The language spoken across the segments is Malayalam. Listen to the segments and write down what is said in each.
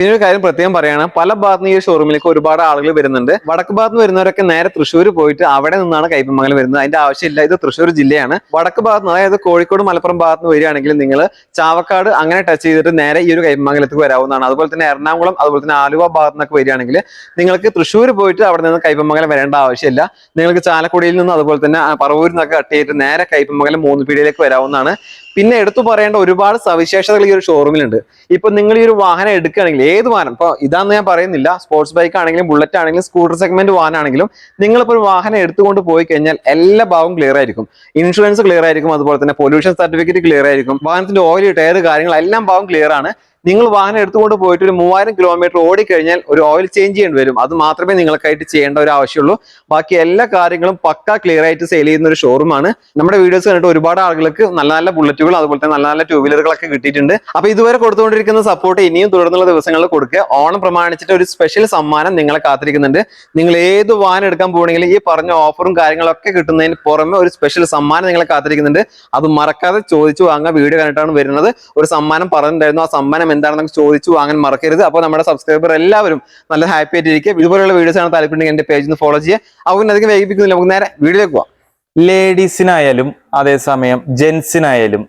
ഇതിനൊരു കാര്യം പ്രത്യേകം പറയാണ്. പല ഭാഗത്ത് ഈ ഷോറൂമിലേക്ക് ഒരുപാട് ആളുകൾ വരുന്നുണ്ട്. വടക്ക് ഭാഗത്ത് നിന്ന് വരുന്നവരൊക്കെ നേരെ തൃശ്ശൂർ പോയിട്ട് അവിടെ നിന്നാണ് കൈപ്പമംഗലം വരുന്നത്. അതിന്റെ ആവശ്യമില്ല. ഇത് തൃശ്ശൂർ ജില്ലയാണ്. വടക്ക് ഭാഗത്ത് നിന്ന് അതായത് കോഴിക്കോട് മലപ്പുറം ഭാഗത്ത് നിന്ന് വരികയാണെങ്കിൽ നിങ്ങൾ ചാവക്കാട് അങ്ങനെ ടച്ച് ചെയ്തിട്ട് നേരെ ഈ ഒരു കൈപ്പമംഗലത്തേക്ക് വരാവുന്നതാണ്. അതുപോലെ തന്നെ എറണാകുളം അതുപോലെ തന്നെ ആലുവ ഭാഗത്ത് നിന്നൊക്കെ വരികയാണെങ്കിൽ നിങ്ങൾക്ക് തൃശ്ശൂർ പോയിട്ട് അവിടെ നിന്ന് കൈപ്പമംഗലം വരേണ്ട ആവശ്യമില്ല. നിങ്ങൾക്ക് ചാലക്കുടിയിൽ നിന്ന് അതുപോലെ തന്നെ പറവൂരിൽ നിന്നൊക്കെ കട്ട് ചെയ്തിട്ട് നേരെ കൈപ്പമംഗലം മൂന്ന് പീടിയിലേക്ക് വരാവുന്നതാണ്. പിന്നെ എടുത്തു പറയേണ്ട ഒരുപാട് സവിശേഷതകൾ ഈ ഒരു ഷോറൂമിലുണ്ട് ഇപ്പൊ നിങ്ങൾ ഈ ഒരു വാഹനം എടുക്കുകയാണെങ്കിൽ ഏത് വാഹനം? ഇപ്പൊ ഇതാന്ന് ഞാൻ പറയുന്നില്ല. സ്പോർട്സ് ബൈക്ക് ആണെങ്കിലും ബുള്ളറ്റ് ആണെങ്കിലും സ്കൂട്ടർ സെഗ്മെന്റ് വാഹനം ആണെങ്കിലും നിങ്ങളിപ്പോൾ ഒരു വാഹനം എടുത്തുകൊണ്ട് പോയി കഴിഞ്ഞാൽ എല്ലാ ഭാഗവും ക്ലിയർ ആയിരിക്കും. ഇൻഷുറൻസ് ക്ലിയർ ആയിരിക്കും അതുപോലെ തന്നെ പൊല്യൂഷൻ സർട്ടിഫിക്കറ്റ് ക്ലിയർ ആയിരിക്കും വാഹനത്തിന്റെ ഓയിൽ ടയർ കാര്യങ്ങൾ എല്ലാം ഭാഗം ക്ലിയർ ആണ്. നിങ്ങൾ വാഹനം എടുത്തുകൊണ്ട് പോയിട്ട് ഒരു മൂവായിരം കിലോമീറ്റർ ഓടിക്കഴിഞ്ഞാൽ ഒരു ഓയിൽ ചേഞ്ച് ചെയ്യേണ്ടി വരും. അത് മാത്രമേ നിങ്ങൾക്കായിട്ട് ചെയ്യേണ്ട ഒരു ആവശ്യമുള്ളൂ. ബാക്കി എല്ലാ കാര്യങ്ങളും പക്ക ക്ലിയർ ആയിട്ട് സെയിൽ ചെയ്യുന്ന ഒരു ഷോറൂമാണ് നമ്മുടെ വീഡിയോസ് കണ്ടിട്ട് ഒരുപാട് ആളുകൾക്ക് നല്ല നല്ല ബുള്ളറ്റുകൾ അതുപോലെ തന്നെ നല്ല നല്ല ടൂ വീലറുകളൊക്കെ കിട്ടിയിട്ടുണ്ട്. അപ്പൊ ഇതുവരെ കൊടുത്തുകൊണ്ടിരിക്കുന്ന സപ്പോർട്ട് ഇനിയും തുടർന്നുള്ള ദിവസങ്ങളിൽ കൊടുക്കുക. ഓണം പ്രമാണിച്ചിട്ട് ഒരു സ്പെഷ്യൽ സമ്മാനം നിങ്ങളെ കാത്തിരിക്കുന്നുണ്ട്. നിങ്ങൾ ഏത് വാഹനം എടുക്കാൻ പോകണമെങ്കിൽ ഈ പറഞ്ഞ ഓഫറും കാര്യങ്ങളൊക്കെ കിട്ടുന്നതിന് പുറമെ ഒരു സ്പെഷ്യൽ സമ്മാനം നിങ്ങളെ കാത്തിരിക്കുന്നുണ്ട്. അത് മറക്കാതെ ചോദിച്ചു വാങ്ങാൻ വീഡിയോ കണ്ടിട്ടാണ് വരുന്നത്. ഒരു സമ്മാനം പറഞ്ഞിട്ടുണ്ടായിരുന്നു. ആ സമ്മാനം എന്താണെന്ന് ചോദിച്ചു വാങ്ങാൻ മറക്കരുത്. അപ്പോൾ നമ്മുടെ സബ്സ്ക്രൈബർ എല്ലാവരും നല്ല ഹാപ്പി ആയിട്ട് ഇരിക്കുക ഇതുപോലുള്ള വീഡിയോസ് ആണ് താല്പര്യമുണ്ടെങ്കിൽ എന്റെ പേജ് ഒന്ന് ഫോളോ ചെയ്യുക. അവൻ അധികം വൈകിപ്പിക്കുന്നില്ല. നമുക്ക് നേരെ വീഡിയോയിലേക്ക് പോവാം. ലേഡീസിനായാലും അതേസമയം ജെൻസിനായാലും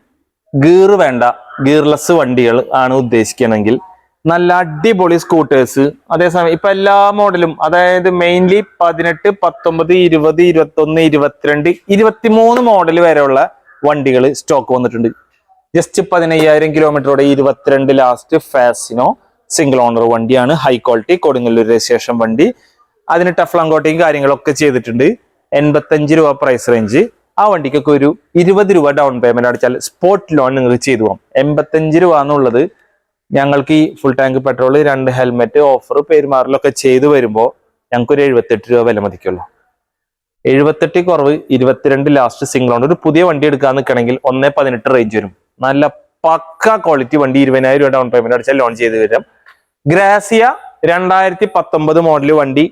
ഗീർ വേണ്ട ഗീർലെസ് വണ്ടികൾ ആണ് ഉദ്ദേശിക്കണമെങ്കിൽ നല്ല അടിപൊളി സ്കൂട്ടേഴ്സ് അതേസമയം ഇപ്പൊ എല്ലാ മോഡലും അതായത് മെയിൻലി പതിനെട്ട് പത്തൊമ്പത് ഇരുപത് ഇരുപത്തൊന്ന് ഇരുപത്തിരണ്ട് ഇരുപത്തിമൂന്ന് മോഡൽ വരെയുള്ള വണ്ടികൾ സ്റ്റോക്ക് വന്നിട്ടുണ്ട്. ജസ്റ്റ് പതിനയ്യായിരം കിലോമീറ്ററോടെ ഇരുപത്തിരണ്ട് ലാസ്റ്റ് ഫാസിനോ സിംഗിൾ ഓണർ വണ്ടിയാണ്. ഹൈ ക്വാളിറ്റി കൊടുങ്ങല്ലൂർ രജിസ്ട്രേഷൻ വണ്ടി. അതിന് ടഫ്ലങ്കോട്ടിങ് കാര്യങ്ങളൊക്കെ ചെയ്തിട്ടുണ്ട്. എൺപത്തഞ്ച് രൂപ പ്രൈസ് റേഞ്ച് ആ വണ്ടിക്കൊക്കെ ഒരു ഇരുപത് രൂപ ഡൗൺ പേയ്മെന്റ് അടിച്ചാൽ സ്പോട്ട് ലോൺ നിങ്ങൾക്ക് ചെയ്തു പോകാം. എൺപത്തഞ്ച് രൂപ എന്നുള്ളത് ഞങ്ങൾക്ക് ഈ ഫുൾ ടാങ്ക് പെട്രോൾ രണ്ട് ഹെൽമെറ്റ് ഓഫർ പെരുമാറലൊക്കെ ചെയ്തു വരുമ്പോൾ ഞങ്ങൾക്ക് ഒരു എഴുപത്തെട്ട് രൂപ വില മതിക്കുള്ളൂ. എഴുപത്തെട്ട് കുറവ് ഇരുപത്തിരണ്ട് ലാസ്റ്റ് സിംഗിൾ ഓണർ ഒരു പുതിയ വണ്ടി എടുക്കാൻ നിൽക്കണമെങ്കിൽ ഒന്നേ പതിനെട്ട് റേഞ്ച് വരും. നല്ല പക്ക ക്വാളിറ്റി വണ്ടി ഇരുപതിനായിരം രൂപ ഡൗൺ പേയ്മെന്റ് അടിച്ചാൽ ലോൺ ചെയ്ത് തരാം. ഗ്രാസിയ രണ്ടായിരത്തി പത്തൊമ്പത് മോഡൽ വണ്ടി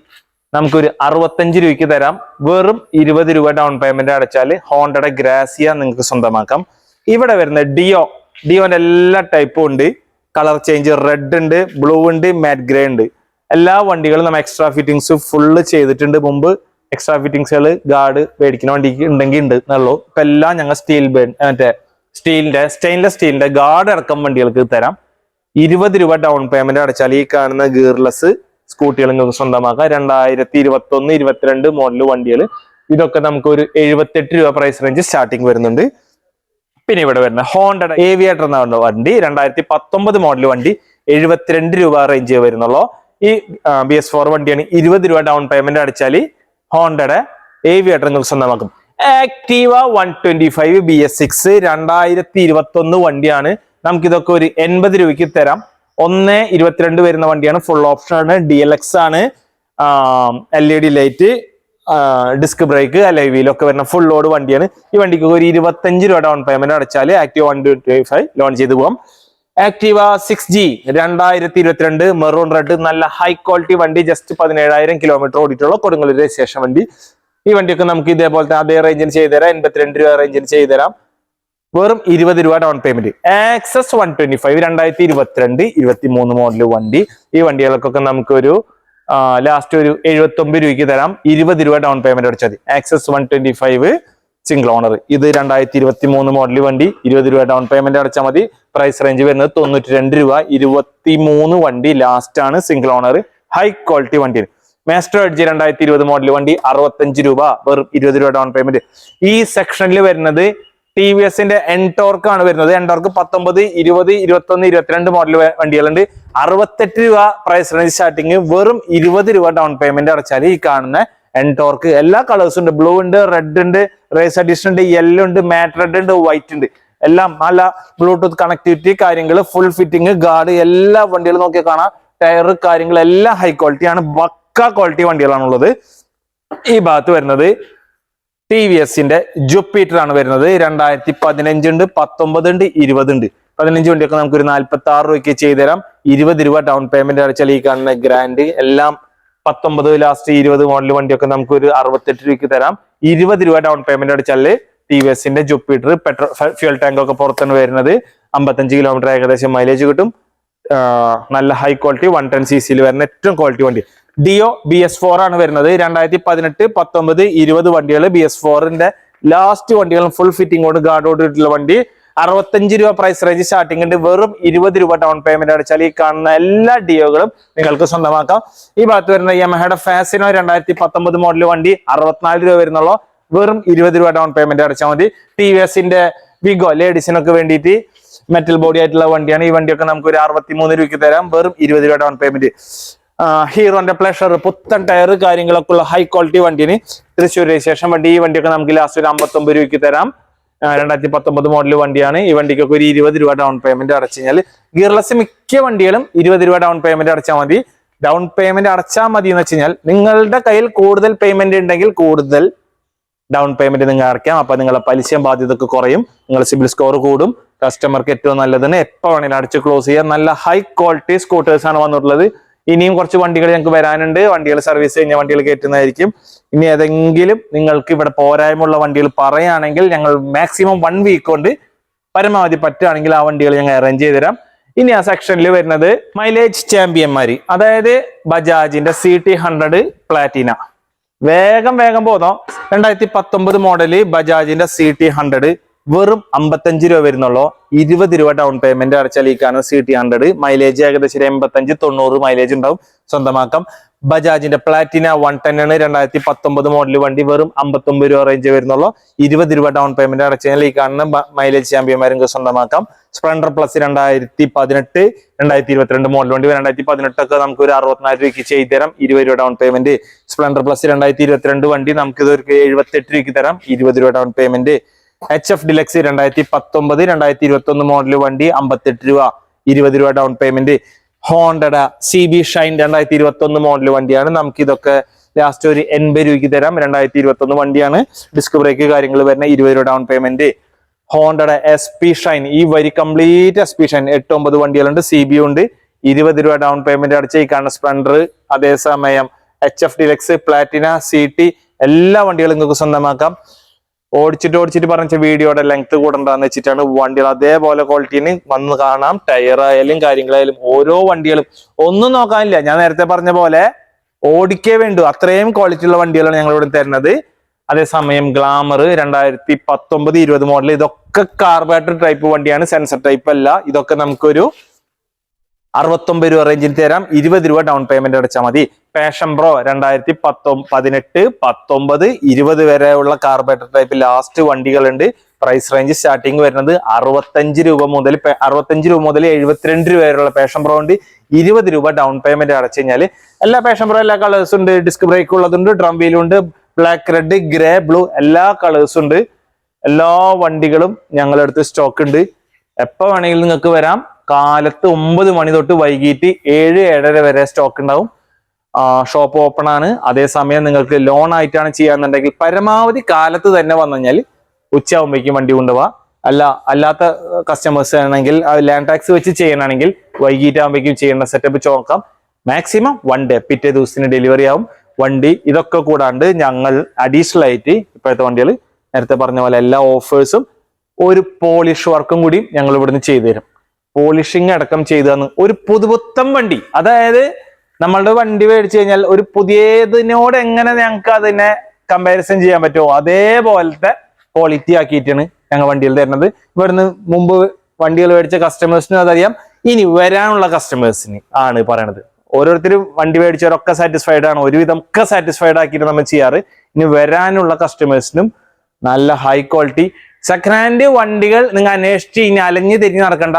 നമുക്കൊരു അറുപത്തഞ്ച് രൂപയ്ക്ക് തരാം. വെറും ഇരുപത് രൂപ ഡൗൺ പേയ്മെന്റ് അടച്ചാൽ ഹോണ്ടയുടെ ഗ്രാസിയ നിങ്ങൾക്ക് സ്വന്തമാക്കാം. ഇവിടെ വരുന്ന ഡിയോ ഡിയോന്റെ എല്ലാ ടൈപ്പും ഉണ്ട്. കളർ ചേഞ്ച് റെഡ് ഉണ്ട് ബ്ലൂ ഉണ്ട് മാറ്റ് ഗ്രേ ഉണ്ട്. എല്ലാ വണ്ടികളും നമ്മൾ എക്സ്ട്രാ ഫിറ്റിങ്സ് ഫുള്ള് ചെയ്തിട്ടുണ്ട് മുമ്പ്. എക്സ്ട്രാ ഫിറ്റിങ്സുകൾ ഗാർഡ് മേടിക്കുന്ന വണ്ടിക്ക് ഉണ്ടെങ്കിൽ ഉണ്ട്. എന്നുള്ളൂ ഇപ്പൊ എല്ലാം ഞങ്ങൾ സ്റ്റീൽ ബേൺ മറ്റേ സ്റ്റീലിന്റെ സ്റ്റെയിൻലെസ് സ്റ്റീലിന്റെ ഗാർഡ് അടക്കം വണ്ടികൾക്ക് തരാം. ഇരുപത് രൂപ ഡൗൺ പേയ്മെന്റ് അടച്ചാൽ ഈ കാണുന്ന ഗിയർലെസ് സ്കൂട്ടികൾ നിങ്ങൾക്ക് സ്വന്തമാക്കാം. രണ്ടായിരത്തി ഇരുപത്തി ഒന്ന് ഇരുപത്തിരണ്ട് മോഡൽ വണ്ടികൾ. ഇതൊക്കെ നമുക്ക് ഒരു എഴുപത്തെട്ട് രൂപ പ്രൈസ് റേഞ്ച് സ്റ്റാർട്ടിങ് വരുന്നുണ്ട്. പിന്നെ ഇവിടെ വരുന്ന ഹോണ്ട ഏവിയേറ്റർ എന്ന വണ്ടി രണ്ടായിരത്തി പത്തൊമ്പത് മോഡൽ വണ്ടി എഴുപത്തിരണ്ട് രൂപ റേഞ്ച് വരുന്നുള്ളൂ. ഈ ബി എസ് ഫോർ വണ്ടിയാണ് ഇരുപത് രൂപ ഡൗൺ പേയ്മെന്റ് അടച്ചാൽ ഹോണ്ടയുടെ ഏവിയേറ്റർ നിങ്ങൾക്ക് സ്വന്തമാക്കും. Activa one twenty five B S six രണ്ടായിരത്തി ഇരുപത്തി ഒന്ന് വണ്ടിയാണ്. നമുക്കിതൊക്കെ ഒരു എൺപത് രൂപയ്ക്ക് തരാം. ഒന്ന് ഇരുപത്തിരണ്ട് വരുന്ന വണ്ടിയാണ്. ഫുൾ ഓപ്ഷൻ ആണ്. ഡി എൽ എക്സ് ആണ്. L E D light disc brake അലൈവിയിലൊക്കെ വരുന്ന ഫുൾ ലോഡ് വണ്ടിയാണ്. ഈ വണ്ടിക്ക് ഒരു ഇരുപത്തഞ്ച് രൂപ ഡൗൺ പേയ്മെന്റ് അടച്ചാൽ Activa one twenty five loan ചെയ്തു പോകാം ആക്റ്റീവ സിക്സ് ജി രണ്ടായിരത്തി ഇരുപത്തിരണ്ട് മെറൂൺ റെഡ് നല്ല ഹൈ ക്വാളിറ്റി വണ്ടി. ജസ്റ്റ് പതിനേഴായിരം കിലോമീറ്റർ ഓടിയിട്ടുള്ള കൊടുങ്ങല്ലൂർ രജിസ്ട്രേഷൻ വണ്ടി. ഈ വണ്ടിയൊക്കെ നമുക്ക് ഇതേപോലത്തെ അതേ റേഞ്ചിന് ചെയ്തുതരാം. എൺപത്തിരണ്ട് രൂപ റേഞ്ചിന് ചെയ്തുതരാം. വെറും ഇരുപത് രൂപ down payment Access one twenty five രണ്ടായിരത്തി ഇരുപത്തിരണ്ട് ഇരുപത്തി മൂന്ന് മോഡൽ വണ്ടി. ഈ വണ്ടികൾക്കൊക്കെ നമുക്കൊരു ലാസ്റ്റ് ഒരു എഴുപത്തി ഒമ്പത് രൂപയ്ക്ക് തരാം. ഇരുപത് രൂപ ഡൗൺ പേയ്മെന്റ് അടിച്ചാൽ മതി. Access one twenty five single owner ഇത് രണ്ടായിരത്തി ഇരുപത്തി മൂന്ന് മോഡൽ വണ്ടി. ഇരുപത് രൂപ ഡൗൺ പേയ്മെന്റ് അടച്ചാൽ മതി. പ്രൈസ് റേഞ്ച് വരുന്നത് തൊണ്ണൂറ്റി രണ്ട് രൂപ. ഇരുപത്തി മൂന്ന് വണ്ടി ലാസ്റ്റ് ആണ് സിംഗിൾ ഓണർ ഹൈ ക്വാളിറ്റി വണ്ടി മാസ്റ്റർ എഡ്ജ് രണ്ടായിരത്തി ഇരുപത് മോഡൽ വണ്ടി അറുപത്തഞ്ച് രൂപ വെറും ഇരുപത് രൂപ ഡൗൺ പേയ്മെന്റ് ഈ സെക്ഷനിൽ വരുന്നത് ടി വി എസിന്റെ എൻടോർക്ക് ആണ് വരുന്നത്. എൻടോർക്ക് പത്തൊമ്പത് ഇരുപത് ഇരുപത്തി ഒന്ന് ഇരുപത്തിരണ്ട് മോഡൽ വണ്ടികളുണ്ട്. അറുപത്തെട്ട് രൂപ പ്രൈസ് റേഞ്ച് സ്റ്റാർട്ടിങ് വെറും ഇരുപത് രൂപ ഡൗൺ പേയ്മെന്റ് അടച്ചാൽ ഈ കാണുന്ന എൻടോർക്ക് എല്ലാ കളേഴ്സും ഉണ്ട്. ബ്ലൂ ഉണ്ട് റെഡ് ഉണ്ട് റേസ് അഡീഷൻ ഉണ്ട് യെല്ലോ ഉണ്ട് മാറ്റ് റെഡ് ഉണ്ട് വൈറ്റ് ഉണ്ട്. എല്ലാം നല്ല ബ്ലൂടൂത്ത് കണക്ടിവിറ്റി കാര്യങ്ങൾ ഫുൾ ഫിറ്റിംഗ് ഗാർഡ് എല്ലാ വണ്ടികളും നോക്കിയാൽ കാണാം. ടയർ കാര്യങ്ങൾ എല്ലാം ഹൈ ക്വാളിറ്റി ആണ്. പക്ക ക്വാളിറ്റി വണ്ടികളാണുള്ളത്. ഈ ഭാഗത്ത് വരുന്നത് ടി വി എസിന്റെ ജുപ്പീറ്റർ ആണ് വരുന്നത്. രണ്ടായിരത്തി പതിനഞ്ചുണ്ട് പത്തൊമ്പത് ഉണ്ട് ഇരുപത് ഉണ്ട്. പതിനഞ്ച് വണ്ടിയൊക്കെ നമുക്ക് ഒരു നാല്പത്തി ആറ് രൂപയ്ക്ക് ചെയ്തുതരാം. ഇരുപത് രൂപ ഡൗൺ പേയ്മെന്റ് അടച്ചാൽ ഈ കാണുന്ന ഗ്രാൻഡ് എല്ലാം പത്തൊമ്പത് ലാസ്റ്റ് ഇരുപത് മോഡൽ വണ്ടിയൊക്കെ നമുക്ക് ഒരു അറുപത്തെട്ട് രൂപയ്ക്ക് തരാം. ഇരുപത് രൂപ ഡൗൺ പേയ്മെന്റ് അടച്ചാൽ ടി വി എസിന്റെ ജുപ്പീറ്റർ പെട്രോൾ ഫ്യൂൽ ടാങ്ക് ഒക്കെ പുറത്താണ് വരുന്നത്. അമ്പത്തഞ്ച് കിലോമീറ്റർ ഏകദേശം മൈലേജ് കിട്ടും. നല്ല high quality one ten C സിയിൽ വരുന്ന ഏറ്റവും ക്വാളിറ്റി വണ്ടി. ഡിയോ ബി എസ് ഫോർ ആണ് വരുന്നത്. രണ്ടായിരത്തി പതിനെട്ട് പത്തൊമ്പത് ഇരുപത് വണ്ടികൾ ബി എസ് ഫോറിന്റെ ലാസ്റ്റ് വണ്ടികളും ഫുൾ ഫിറ്റിംഗ് കൊണ്ട് ഗാർഡോട് ഇട്ടുള്ള വണ്ടി. അറുപത്തഞ്ച് രൂപ പ്രൈസ് റേഞ്ച് സ്റ്റാർട്ടിംഗ് ഉണ്ട്. വെറും ഇരുപത് രൂപ ഡൗൺ പേയ്മെന്റ് അടച്ചാൽ ഈ കാണുന്ന എല്ലാ ഡിയോകളും നിങ്ങൾക്ക് സ്വന്തമാക്കാം. ഈ ഭാഗത്ത് വരുന്ന യമഹയുടെ ഫാസിനോ രണ്ടായിരത്തി പത്തൊമ്പത് മോഡൽ വണ്ടി അറുപത്തിനാല് രൂപ വരുന്നുള്ളൂ. വെറും ഇരുപത് രൂപ ഡൗൺ പേയ്മെന്റ് അടച്ചാൽ മതി. ടി വി എസിന്റെ വിഗോ ലേഡീസിനൊക്കെ വേണ്ടിയിട്ട് മെറ്റൽ ബോഡി ആയിട്ടുള്ള വണ്ടിയാണ്. ഈ വണ്ടിയൊക്കെ നമുക്ക് ഒരു അറുപത്തി മൂന്ന് രൂപയ്ക്ക് തരാം. വെറും ഇരുപത് രൂപ ഡൗൺ പേയ്മെന്റ് ഹീറോന്റെ പ്ലഷർ പുത്തൻ ടയർ കാര്യങ്ങളൊക്കെ ഉള്ള ഹൈ ക്വാളിറ്റി വണ്ടിന് തൃശ്ശൂർ രജിസ്ട്രേഷൻ വണ്ടി. ഈ വണ്ടിയൊക്കെ നമുക്ക് ലാസ്റ്റ് ഒരു അമ്പത്തൊമ്പത് രൂപയ്ക്ക് തരാം. രണ്ടായിരത്തി പത്തൊമ്പത് മോഡൽ വണ്ടിയാണ്. ഈ വണ്ടിക്കൊക്കെ ഒരു ഇരുപത് രൂപ ഡൗൺ പേയ്മെന്റ് അടച്ചു കഴിഞ്ഞാൽ ഗിയർലെസ് മിക്ക വണ്ടികളും ഇരുപത് രൂപ ഡൗൺ പേയ്മെന്റ് അടച്ചാൽ മതി. ഡൗൺ പേയ്മെന്റ് അടച്ചാൽ മതി എന്ന് വെച്ച് കഴിഞ്ഞാൽ നിങ്ങളുടെ കയ്യിൽ കൂടുതൽ പേയ്മെന്റ് ഉണ്ടെങ്കിൽ കൂടുതൽ ഡൗൺ പേയ്മെന്റ് നിങ്ങൾ അടയ്ക്കാം. അപ്പൊ നിങ്ങളുടെ പലിശ ബാധ്യതയൊക്കെ കുറയും. നിങ്ങൾ സിബിൽ സ്കോർ കൂടും. കസ്റ്റമർക്ക് ഏറ്റവും നല്ലതിന് എപ്പോൾ വേണേലും അടിച്ച് ക്ലോസ് ചെയ്യാം. നല്ല ഹൈ ക്വാളിറ്റി സ്കൂട്ടേഴ്സ് ആണ് വന്നിട്ടുള്ളത്. ഇനിയും കുറച്ച് വണ്ടികൾ ഞങ്ങൾക്ക് വരാനുണ്ട്. വണ്ടികൾ സർവീസ് കഴിഞ്ഞ വണ്ടികൾ കയറ്റുന്നതായിരിക്കും. ഇനി ഏതെങ്കിലും നിങ്ങൾക്ക് ഇവിടെ പോരായ്മയുള്ള വണ്ടികൾ പറയുകയാണെങ്കിൽ ഞങ്ങൾ മാക്സിമം വൺ വീക്ക് കൊണ്ട് പരമാവധി പറ്റുകയാണെങ്കിൽ ആ വണ്ടികൾ ഞങ്ങൾ അറേഞ്ച് ചെയ്ത് തരാം. ഇനി ആ സെക്ഷനിൽ വരുന്നത് മൈലേജ് ചാമ്പ്യന്മാര് അതായത് ബജാജിന്റെ സി ടി ഹൺഡ്രഡ് പ്ലാറ്റിന വേഗം വേഗം പോന്നോ. രണ്ടായിരത്തി പത്തൊമ്പത് മോഡൽ ബജാജിന്റെ സി ടി ഹൺഡ്രഡ് വെറും അമ്പത്തഞ്ച് രൂപ വരുന്നുള്ളൂ. ഇരുപത് രൂപ ഡൗൺ പേയ്മെന്റ് അടച്ചാൽ ഈ കാണുന്ന സി ടി ഹൺഡ്രഡ് മൈലേജ് ഏകദേശം എൺപത്തഞ്ച് തൊണ്ണൂറ് മൈലേജ് ഉണ്ടാവും സ്വന്തമാക്കാം. ബജാജിന്റെ പ്ലാറ്റിന വൺ ടെൻ ആണ് രണ്ടായിരത്തി പത്തൊമ്പത് മോഡൽ വണ്ടി വെറും അമ്പത്തൊമ്പത് രൂപ റേഞ്ച് വരുന്നുള്ളൂ. ഇരുപത് രൂപ ഡൗൺ പേയ്മെന്റ് അടച്ചാൽ ഈ കാണുന്ന മൈലേജ് ചാമ്പ്യന്മാരും സ്വന്തമാക്കാം. സ്പ്ലൻഡർ പ്ലസ് രണ്ടായിരത്തി പതിനെട്ട് രണ്ടായിരത്തി ഇരുപത്തിരണ്ട് മോഡൽ വണ്ടി രണ്ടായിരത്തി പതിനെട്ടൊക്കെ നമുക്ക് ഒരു അറുപത്തിനാല് രൂപയ്ക്ക് ചെയ്ത് തരാം. ഇരുപത് രൂപ ഡൗൺ പേയ്മെന്റ് സ്പ്ലൻഡർ പ്ലസ് രണ്ടായിരത്തി ഇരുപത്തിരണ്ട് വണ്ടി നമുക്ക് ഇത് ഒരു എഴുപത്തെട്ട് രൂപയ്ക്ക് തരാം. ഇരുപത് രൂപ down payment H F Deluxe രണ്ടായിരത്തി പത്തൊമ്പത് രണ്ടായിരത്തി ഇരുപത്തി ഒന്ന് മോഡൽ വണ്ടി അമ്പത്തെട്ട് രൂപ ഇരുപത് രൂപ down payment Honda C B Shine രണ്ടായിരത്തി ഇരുപത്തി ഒന്ന് മോഡൽ വണ്ടിയാണ്. നമുക്ക് ഇതൊക്കെ ലാസ്റ്റ് ഒരു എൺപത് രൂപയ്ക്ക് തരാം. രണ്ടായിരത്തി ഇരുപത്തി ഒന്ന് വണ്ടിയാണ്. ഡിസ്ക് ബ്രേക്ക് കാര്യങ്ങൾ വരുന്ന ഇരുപത് രൂപ down payment Honda S P Shine ഈ വരി കംപ്ലീറ്റ് എസ് പി ഷൈൻ എട്ട് ഒമ്പത് വണ്ടികളുണ്ട്. സി ബി ഉണ്ട്. ഇരുപത് രൂപ ഡൗൺ പേയ്മെന്റ് അടിച്ച ഈ കാണുന്ന സ്പ്ലൻഡർ അതേസമയം H F Deluxe Platina C T എല്ലാ വണ്ടികളും നിങ്ങൾക്ക് സ്വന്തമാക്കാം. ഓടിച്ചിട്ട് ഓടിച്ചിട്ട് പറഞ്ഞ വീഡിയോയുടെ ലെങ്ത് കൂടണ്ടെന്ന് വെച്ചിട്ടാണ് വണ്ടികൾ അതേപോലെ ക്വാളിറ്റിന് വന്ന് കാണാം. ടയർ ആയാലും കാര്യങ്ങളായാലും ഓരോ വണ്ടികളും. ഒന്നും നോക്കാനില്ല. ഞാൻ നേരത്തെ പറഞ്ഞ പോലെ ഓടിക്കേ വേണ്ടു. അത്രയും ക്വാളിറ്റി ഉള്ള വണ്ടികളാണ് ഞങ്ങൾ ഇവിടെ തരുന്നത്. അതേസമയം ഗ്ലാമർ രണ്ടായിരത്തി പത്തൊമ്പത് ഇരുപത് മോഡൽ ഇതൊക്കെ കാർബേറ്റർ ടൈപ്പ് വണ്ടിയാണ്. സെൻസർ ടൈപ്പ് അല്ല. ഇതൊക്കെ നമുക്കൊരു അറുപത്തൊമ്പത് രൂപ റേഞ്ചിൽ തരാം. ഇരുപത് രൂപ ഡൗൺ പേയ്മെന്റ് അടച്ചാൽ മതി. പാഷൻ പ്രോ രണ്ടായിരത്തി പത്തൊ പതിനെട്ട് പത്തൊമ്പത് ഇരുപത് വരെയുള്ള കാർബേറ്റർ ടൈപ്പ് ലാസ്റ്റ് വണ്ടികളുണ്ട്. പ്രൈസ് റേഞ്ച് സ്റ്റാർട്ടിങ് വരുന്നത് അറുപത്തഞ്ച് രൂപ മുതൽ അറുപത്തഞ്ച് രൂപ മുതൽ എഴുപത്തിരണ്ട് രൂപ വരെയുള്ള പാഷൻ പ്രോ ഉണ്ട്. ഇരുപത് രൂപ ഡൗൺ പേയ്മെന്റ് അടച്ചു കഴിഞ്ഞാൽ എല്ലാ പാഷൻ പ്രോ എല്ലാ കളേഴ്സും ഉണ്ട്. ഡിസ്ക് ബ്രേക്ക് ഉള്ളതുണ്ട് ഡ്രം വീലുണ്ട് ബ്ലാക്ക് റെഡ് ഗ്രേ ബ്ലൂ എല്ലാ കളേഴ്സും ഉണ്ട്. എല്ലാ വണ്ടികളും ഞങ്ങളെടുത്ത് സ്റ്റോക്ക് ഉണ്ട്. എപ്പോ വേണമെങ്കിലും നിങ്ങൾക്ക് വരാം. കാലത്ത് ഒമ്പത് മണി തൊട്ട് വൈകിട്ട് ഏഴ് ഏഴര വരെ സ്റ്റോക്ക് ഉണ്ടാവും. ഷോപ്പ് ഓപ്പൺ ആണ്. അതേസമയം നിങ്ങൾക്ക് ലോൺ ആയിട്ടാണ് ചെയ്യാന്നുണ്ടെങ്കിൽ പരമാവധി കാലത്ത് തന്നെ വന്നു കഴിഞ്ഞാൽ ഉച്ചയാകുമ്പോഴേക്കും വണ്ടി കൊണ്ടുപോവാം. അല്ല അല്ലാത്ത കസ്റ്റമേഴ്സ് ആണെങ്കിൽ ലാൻഡ് ടാക്സ് വെച്ച് ചെയ്യണമെങ്കിൽ വൈകിട്ടാകുമ്പോഴേക്കും ചെയ്യേണ്ട സെറ്റപ്പ് ചോക്കാം മാക്സിമം വൺ ഡേ പിറ്റേ ദിവസത്തിന് ഡെലിവറി ആവും. വണ്ടി ഇതൊക്കെ കൂടാണ്ട് ഞങ്ങൾ അഡീഷണൽ ആയിട്ട് ഇപ്പോഴത്തെ വണ്ടികൾ നേരത്തെ പറഞ്ഞ പോലെ എല്ലാ ഓഫേഴ്സും ഒരു പോളിഷ് വർക്കും കൂടി ഞങ്ങൾ ഇവിടുന്ന് ചെയ്തു തരും പോളിഷിങ് അടക്കം ചെയ്തു തന്നു ഒരു പുതുപുത്തം വണ്ടി. അതായത് നമ്മളുടെ വണ്ടി മേടിച്ചു കഴിഞ്ഞാൽ ഒരു പുതിയതിനോട് എങ്ങനെ ഞങ്ങൾക്ക് അതിനെ കമ്പാരിസൺ ചെയ്യാൻ പറ്റുമോ? അതേപോലത്തെ ക്വാളിറ്റി ആക്കിയിട്ടാണ് ഞങ്ങൾ വണ്ടികൾ തരുന്നത്. ഇവിടുന്ന് മുമ്പ് വണ്ടികൾ മേടിച്ച കസ്റ്റമേഴ്സിനും അതറിയാം. ഇനി വരാനുള്ള കസ്റ്റമേഴ്സിന് ആണ് പറയണത്. ഓരോരുത്തരും വണ്ടി മേടിച്ചവരൊക്കെ സാറ്റിസ്ഫൈഡ് ആണ്. ഒരുവിധം ഒക്കെ സാറ്റിസ്ഫൈഡ് ആക്കിയിട്ട് നമ്മൾ ചെയ്യാറ്. ഇനി വരാനുള്ള കസ്റ്റമേഴ്സിനും നല്ല ഹൈ ക്വാളിറ്റി സെക്കൻഡ് ഹാൻഡ് വണ്ടികൾ നിങ്ങൾ അന്വേഷിച്ച് ഇനി അലഞ്ഞു തിരിഞ്ഞ് നടക്കണ്ട.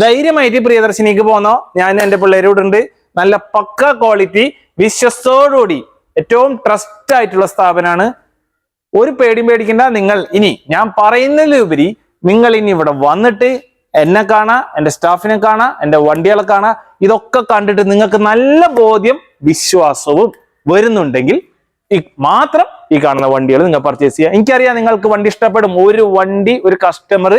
ധൈര്യമായിട്ട് പ്രിയദർശിനിക്ക് പോന്നോ. ഞാൻ എന്റെ പിള്ളേരോടുണ്ട് നല്ല പക്ക ക്വാളിറ്റി വിശ്വസ്തോടുകൂടി ഏറ്റവും ട്രസ്റ്റ് ആയിട്ടുള്ള സ്ഥാപനമാണ് ഒരു പേടിയും പേടിക്കണ്ട നിങ്ങൾ ഇനി ഞാൻ പറയുന്നതിലുപരി നിങ്ങൾ ഇനി ഇവിടെ വന്നിട്ട് എന്നെ കാണാ എന്റെ സ്റ്റാഫിനെ കാണാ എന്റെ വണ്ടികളെ കാണാ ഇതൊക്കെ കണ്ടിട്ട് നിങ്ങൾക്ക് നല്ല ബോധ്യം വിശ്വാസവും വരുന്നുണ്ടെങ്കിൽ മാത്രം ഈ കാണുന്ന വണ്ടികൾ നിങ്ങൾ പർച്ചേസ് ചെയ്യുക. എനിക്കറിയാം നിങ്ങൾക്ക് വണ്ടി ഇഷ്ടപ്പെടും. ഒരു വണ്ടി ഒരു കസ്റ്റമർ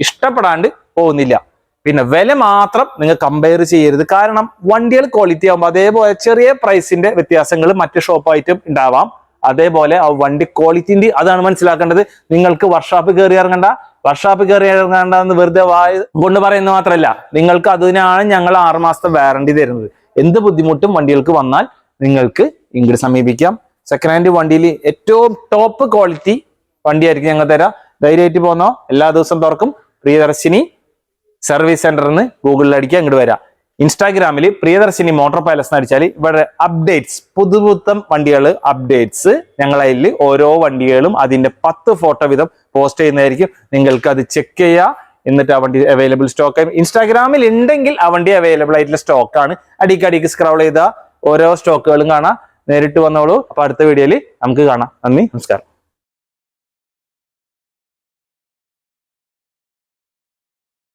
ഇഷ്ടപ്പെടാണ്ട് പോകുന്നില്ല. പിന്നെ വില മാത്രം നിങ്ങൾ കമ്പയർ ചെയ്യരുത്. കാരണം വണ്ടികൾ ക്വാളിറ്റി ആകുമ്പോൾ അതേപോലെ ചെറിയ പ്രൈസിന്റെ വ്യത്യാസങ്ങൾ മറ്റു ഷോപ്പായിട്ടും ഉണ്ടാവാം. അതേപോലെ ആ വണ്ടി ക്വാളിറ്റിന്റെ അതാണ് മനസ്സിലാക്കേണ്ടത്. നിങ്ങൾക്ക് വർഷാപ്പ് കയറി ഇറങ്ങണ്ട. വർഷാപ്പ് കയറി ഇറങ്ങണ്ട എന്ന് വെറുതെ വായ കൊണ്ട് പറയുന്നത് മാത്രമല്ല നിങ്ങൾക്ക് അതിനാണ് ഞങ്ങൾ ആറുമാസത്തെ വാറണ്ടി തരുന്നത്. എന്ത് ബുദ്ധിമുട്ടും വണ്ടികൾക്ക് വന്നാൽ നിങ്ങൾക്ക് ഇങ്ങോട്ട് സമീപിക്കാം. സെക്കൻഡ് ഹാൻഡ് വണ്ടിയിൽ ഏറ്റവും ടോപ്പ് ക്വാളിറ്റി വണ്ടിയായിരിക്കും ഞങ്ങൾ തരാം. ധൈര്യമായിട്ട് പോന്നോ. എല്ലാ ദിവസവും തുറക്കും. പ്രിയദർശിനി സർവീസ് സെന്ററിൽ നിന്ന് ഗൂഗിളിൽ അടിക്കുക അങ്ങോട്ട് വരാം. ഇൻസ്റ്റാഗ്രാമിൽ പ്രിയദർശിനി മോട്ടോർ പാലസ് എന്ന് അടിച്ചാൽ ഇവിടെ അപ്ഡേറ്റ്സ് പുതുപുത്തം വണ്ടികൾ അപ്ഡേറ്റ്സ് ഞങ്ങൾ അതിൽ ഓരോ വണ്ടികളും അതിന്റെ പത്ത് ഫോട്ടോ വീതം പോസ്റ്റ് ചെയ്യുന്നതായിരിക്കും. നിങ്ങൾക്ക് അത് ചെക്ക് ചെയ്യുക എന്നിട്ട് ആ വണ്ടി അവൈലബിൾ സ്റ്റോക്ക് ഇൻസ്റ്റാഗ്രാമിൽ ഉണ്ടെങ്കിൽ ആ വണ്ടി അവൈലബിൾ ആയിട്ടുള്ള സ്റ്റോക്കാണ് അടിക്ക് അടിക്ക് സ്ക്രോൾ ചെയ്താൽ ഓരോ സ്റ്റോക്കുകളും കാണാം. നേരിട്ട് വന്നോളൂ. അപ്പൊ അടുത്ത വീഡിയോയിൽ നമുക്ക് കാണാം. നന്ദി നമസ്കാരം.